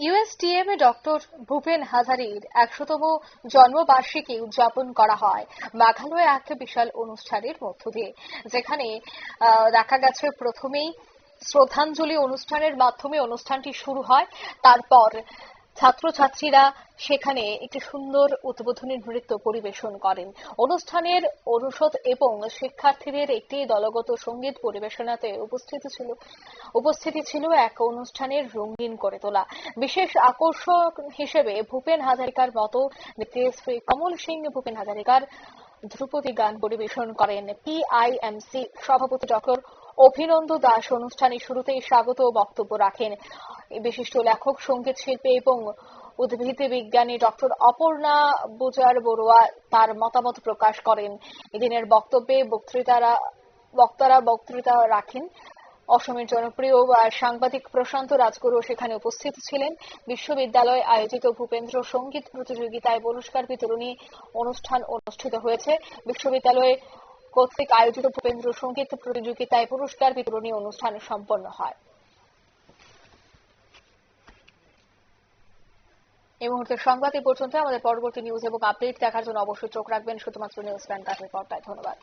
USTM এ doctor Bhupen হাজারির একশোতম জন্মবার্ষিকী উদযাপন করা হয়। মেঘালয়ে এক বিশাল অনুষ্ঠানের মধ্য দিয়ে, যেখানে দেখা গেছে প্রথমেই শ্রদ্ধাঞ্জলি অনুষ্ঠানের মাধ্যমে অনুষ্ঠানটি শুরু হয়। তারপর ছাত্রছাত্রীরা সেখানে একটি সুন্দর উদ্বোধনী নৃত্য পরিবেশন করেন। অনুষ্ঠানের অনুষদ এবং শিক্ষার্থীদের একটি দলগত সংগীত পরিবেশনাতে উপস্থিত ছিল। উপস্থিতি ছিল এক অনুষ্ঠানের রঙিন করে তোলা। বিশেষ আকর্ষক হিসেবে ভূপেন হাজারিকার মতো নৃত্যশ্রী কমল সিং, ভূপেন হাজারিকার ধ্রুপদী গান পরিবেশন করেন। পিআইএমসি সভাপতি ডক্টর অভিনন্দ দাস অনুষ্ঠানের শুরুতেই স্বাগত বক্তব্য রাখেন। বিশিষ্ট লেখক, সংগীত শিল্পী এবং উদ্ভিদ বিজ্ঞানী ডক্টর অপর্ণা বুজার বড়ুয়া তার মতামত প্রকাশ করেন। এদিনের বক্তব্যে বক্তৃতারা বক্তারা বক্তৃতা রাখেন। অসমের জনপ্রিয় সাংবাদিক প্রশান্ত রাজগুরু সেখানে উপস্থিত ছিলেন। বিশ্ববিদ্যালয়ে আয়োজিত ভূপেন্দ্র সংগীত প্রতিযোগিতায় পুরস্কার বিতরণী অনুষ্ঠান অনুষ্ঠিত হয়েছে। বিশ্ববিদ্যালয়ে কর্তৃক আয়োজিত ভূপেন্দ্র সংগীত প্রতিযোগিতায় পুরস্কার বিতরণী অনুষ্ঠান সম্পন্ন হয়। এই মুহূর্তে সংবাদ এই পর্যন্ত। আমাদের পরবর্তী নিউজ এবং আপডেট দেখার জন্য অবশ্যই চোখ রাখবেন। শুধুমাত্র নিউজ ভ্যানগার্ডের পর্দায় ধন্যবাদ।